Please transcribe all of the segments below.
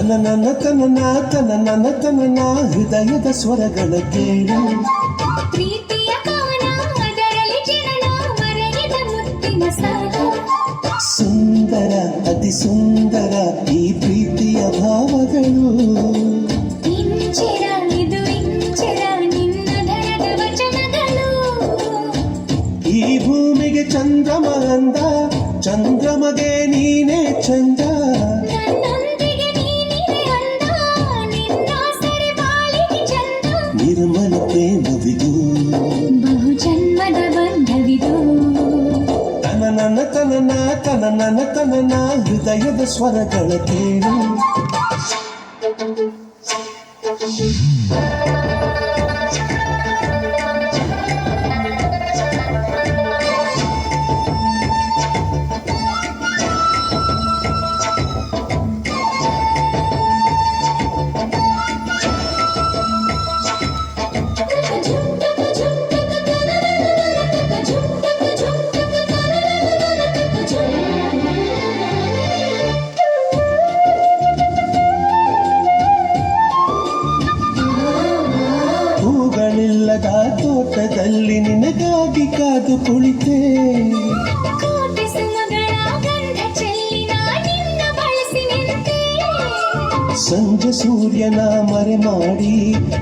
ತನನ ತನನ ತನನ ಹೃದಯದ ಸ್ವರಗಳ ಕೇಳು ಪ್ರೀತಿಯ ಕವನ ಅದರಲ್ಲಿ ಜನನ ಮರೆಯದ ಮುತ್ತಿನ ಸಾಲ ಸುಂದರ ಅತಿ ಸುಂದರ ಈ ಪ್ರೀತಿಯ ಭಾವಗಳು ಇಂಚಿರ ಇದು ಇಂಚಿರ ನಿನ್ನ ಧರದ ವಚನಗಳು ಈ ಭೂಮಿಗೆ ಚಂದ್ರಮ ಅಂದ ಚಂದ್ರಮಗೆ ನೀನೇ ಚಂದ ನಿರ್ಮಲ ಪ್ರೇಮವಿದು ಬಹು ಜನ್ಮದ ಬಂಧವಿದು ತನನ ತನ ನನ್ನ ತನನ ಹೃದಯದ ಸ್ವರಗಳ ಕೇಳು. ಹೂಗಳಿಲ್ಲದ ತೋಟದಲ್ಲಿ ನಿನಗಾಗಿ ಕಾದು ಕುಳಿತೆ. ಸಂಜೆ ಸೂರ್ಯನ ಮರೆ ಮಾಡಿ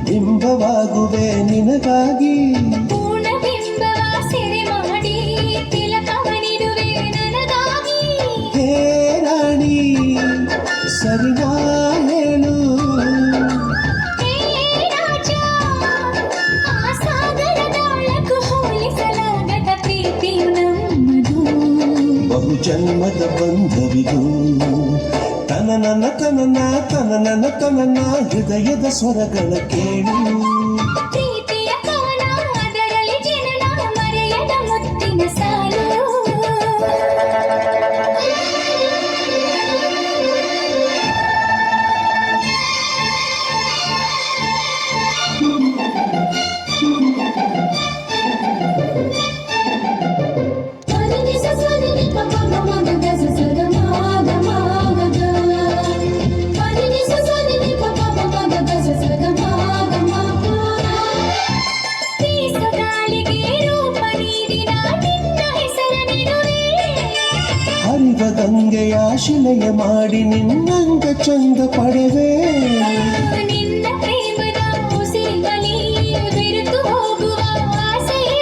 ಬಿಂಬವಾಗುವೆ ನಿನಗಾಗಿ. ಜನ್ಮದ ಬಂಧವಿದು. ತನನನ ತನನ ತನನನ ತನನ ಹೃದಯದ ಸ್ವರಗಳ ಕೇಳು. ಗಂಗೆಯ ಶಿಲೆಯ ಮಾಡಿ ನಿನ್ನಂಗ ಚಂದ ಪಡೆವೆ.